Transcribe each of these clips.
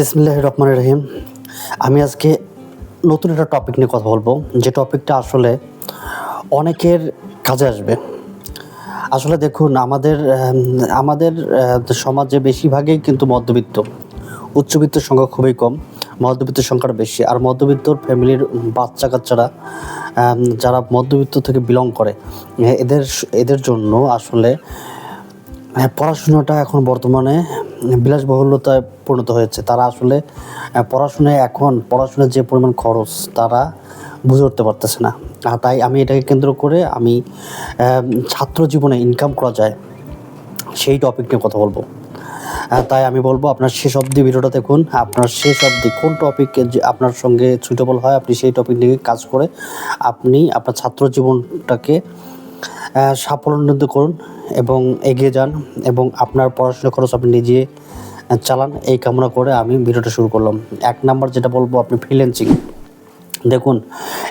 বিসমিল্লাহ রহমান রহিম আমি আজকে নতুন একটা টপিক নিয়ে কথা বলব। যে টপিকটা আসলে অনেকের কাজে আসবে। আসলে দেখুন, আমাদের আমাদের সমাজে বেশিরভাগই কিন্তু মধ্যবিত্ত। উচ্চবিত্তের সংখ্যা খুবই কম, মধ্যবিত্তের সংখ্যাটা বেশি। আর মধ্যবিত্তর ফ্যামিলির বাচ্চা কাচ্চারা যারা মধ্যবিত্ত থেকে বিলং করে, এদের এদের জন্য আসলে পড়াশোনাটা এখন বর্তমানে বিলাসবহুলতায় পরিণত হয়েছে। তারা আসলে পড়াশোনায় এখন, পড়াশোনার যে পরিমাণ খরচ, তারা বুঝে উঠতে পারতেছে না। তাই আমি এটাকে কেন্দ্র করে আমি ছাত্র জীবনে ইনকাম করা যায়, সেই টপিক নিয়ে কথা বলব। তাই আমি বলব, আপনার শেষ অবধি ভিডিওটা দেখুন। আপনার শেষ অবধি কোন টপিক আপনার সঙ্গে সুইটেবল হয়, আপনি সেই টপিক নিয়ে কাজ করে আপনি আপনার ছাত্র জীবনটাকে সাফল্যান্বিত করুন এবং এগিয়ে যান এবং আপনার পড়াশোনা খরচ আপনি নিজে চালান। এই কামনা করে আমি ভিডিওটা শুরু করলাম। এক নাম্বার যেটা বলব, আপনি ফ্রিল্যান্সিং দেখুন,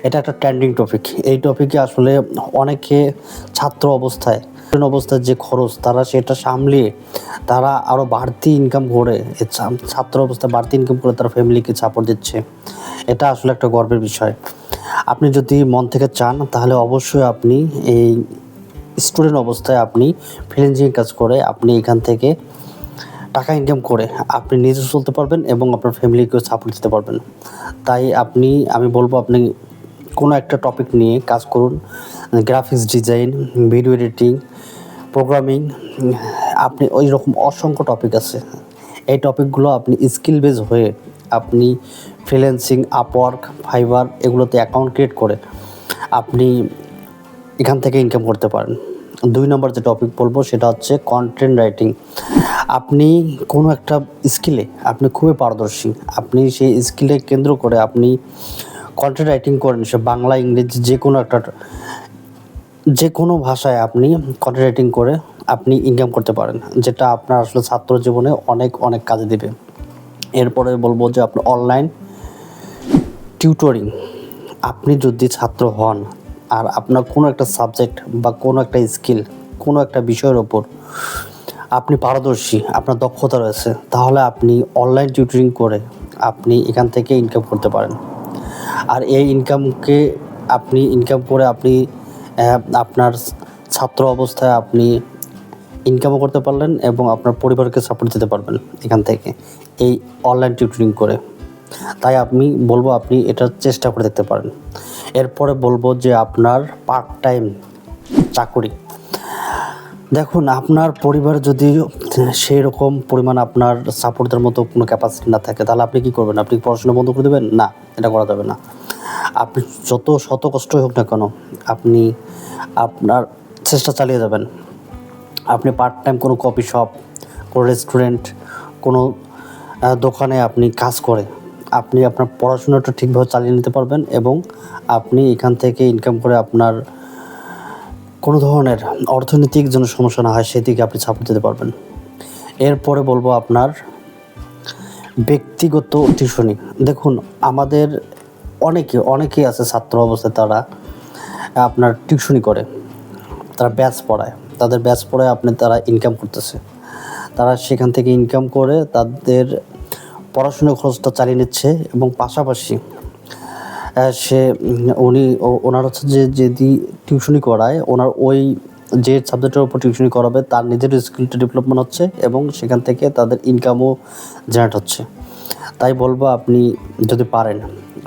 এটা একটা ট্রেন্ডিং টপিক এই টপিকে আসলে অনেকে ছাত্র অবস্থায় অবস্থায় যে খরচ, তারা সেটা সামলিয়ে তারা আরও বাড়তি ইনকাম করে। ছাত্র অবস্থায় বাড়তি ইনকাম করে তারা ফ্যামিলিকে সাপোর্ট দিচ্ছে। এটা আসলে একটা গর্বের বিষয়। আপনি যদি মন থেকে চান, তাহলে অবশ্যই আপনি এই স্টুডেন্ট অবস্থায় আপনি ফ্রিল্যান্সিং কাজ করে আপনি এখান থেকে টাকা ইনকাম করে আপনি নিজে চলতে পারবেন এবং আপনার ফ্যামিলিকেও সাপোর্ট দিতে পারবেন। তাই আপনি, আমি বলব আপনি কোনো একটা টপিক নিয়ে কাজ করুন graphics design video editing programming আপনি ওই রকম অসংখ্য টপিক আছে। এই টপিকগুলো আপনি স্কিল বেজ হয়ে আপনি ফ্রিল্যান্সিং আপওয়ার্ক ফাইবার এগুলোতে অ্যাকাউন্ট ক্রিয়েট করে আপনি এখান থেকে ইনকাম করতে পারেন। দুই নম্বর যে টপিক বলব সেটা হচ্ছে কন্টেন্ট রাইটিং আপনি কোনো একটা স্কিলে আপনি খুবই পারদর্শী। আপনি সেই স্কিলে কেন্দ্র করে আপনি কন্টেন্ট রাইটিং করেন। সে বাংলা, ইংরেজি যে কোনো একটা, যে কোনো ভাষায় আপনি কন্টেন্ট রাইটিং করে আপনি ইনকাম করতে পারেন, যেটা আপনার আসলে ছাত্র জীবনে অনেক অনেক কাজে দেবে। এরপরে বলব যে আপনি অনলাইন টিউটরিং আপনি যদি ছাত্র হন আর আপনার কোনো একটা সাবজেক্ট বা কোনো একটা স্কিল কোনো একটা বিষয়ের ওপর আপনি পারদর্শী, আপনার দক্ষতা রয়েছে, তাহলে আপনি অনলাইন টিউটরিং করে আপনি এখান থেকে ইনকাম করতে পারেন। আর এই ইনকামকে আপনি ইনকাম করে আপনি আপনার ছাত্র অবস্থায় আপনি ইনকামও করতে পারলেন এবং আপনার পরিবারকে সাপোর্ট দিতে পারবেন এখান থেকে, এই অনলাইন টিউটরিং করে। তাই আমি বলব আপনি এটা চেষ্টা করে দেখতে পারেন। এরপরে বলব যে আপনার পার্ট টাইম চাকুরি। দেখুন, আপনার পরিবার যদি সেই রকম পরিমাণ আপনার সাপোর্টের মতো কোনো ক্যাপাসিটি না থাকে, তাহলে আপনি কি করবেন? আপনি পড়াশোনা বন্ধ করে দেবেন? না, এটা করা যাবে না। আপনি যত শত কষ্টই হোক না কেন, আপনি আপনার চেষ্টা চালিয়ে যাবেন। আপনি পার্ট টাইম কোনো কফি শপ কোনো রেস্টুরেন্ট কোনো দোকানে আপনি কাজ করে, আপনি আপনার পড়াশোনাটা ঠিকভাবে চালিয়ে নিতে পারবেন এবং আপনি এখান থেকে ইনকাম করে আপনার কোনো ধরনের অর্থনৈতিক যেন সমস্যা না হয়, সেদিকে আপনি ছাপ দিতে পারবেন। এরপরে বলব আপনার ব্যক্তিগত টিউশনি। দেখুন, আমাদের অনেকে, অনেকেই আছে ছাত্র অবস্থায় তারা আপনার টিউশনি করে, তারা ব্যাচ পড়ায়। তাদের ব্যাচ পড়ায় আপনি তারা ইনকাম করতেছে। তারা সেখান থেকে ইনকাম করে তাদের পড়াশোনার খরচটা চালিয়ে নিচ্ছে এবং পাশাপাশি সে উনি ওনার হচ্ছে যে, যদি টিউশনি করায়, ওনার ওই যে সাবজেক্টের উপর টিউশনি করাবে, তার নিজের স্কিলটা ডেভেলপমেন্ট হচ্ছে এবং সেখান থেকে তাদের ইনকামও জেনারেট হচ্ছে। তাই বলব আপনি যদি পারেন,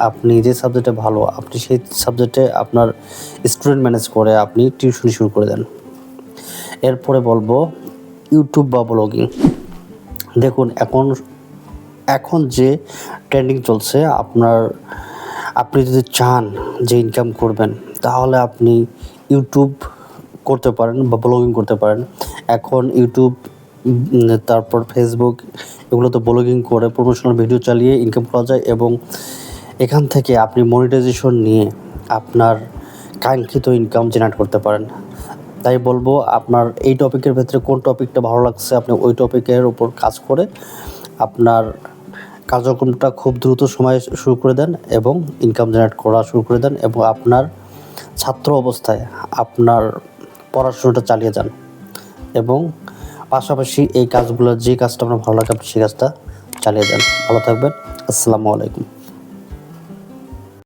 আপনি যে সাবজেক্টে ভালো, আপনি সেই সাবজেক্টে আপনার স্টুডেন্ট ম্যানেজ করে আপনি টিউশনি শুরু করে দেন। এরপরে বলব ইউটিউব বা ব্লগিং। দেখুন, এখন এখন যে ট্রেন্ডিং চলছে, আপনার, আপনি যদি চান যে ইনকাম করবেন, তাহলে আপনি ইউটিউব করতে পারেন বা ব্লগিং করতে পারেন। এখন ইউটিউব তারপর ফেসবুক এগুলোতে ব্লগিং করে প্রমোশনাল ভিডিও চালিয়ে ইনকাম করা যায় এবং এখান থেকে আপনি মনিটাইজেশন নিয়ে আপনার কাঙ্ক্ষিত ইনকাম জেনারেট করতে পারেন। তাই বলব আপনার এই টপিকের ভেতরে কোন টপিকটা ভালো লাগছে, আপনি ওই টপিকের উপর কাজ করে আপনার কার্যক্রমটা খুব দ্রুত সময়ে শুরু করে দেন এবং ইনকাম জেনারেট করা শুরু করে দেন এবং আপনার ছাত্র অবস্থায় আপনার পড়াশোনাটা চালিয়ে যান এবং পাশাপাশি এই কাজগুলো যে কাজটা আপনার ভালো লাগে, আপনি সেই কাজটা চালিয়ে যান। ভালো থাকবেন। আসসালামু আলাইকুম।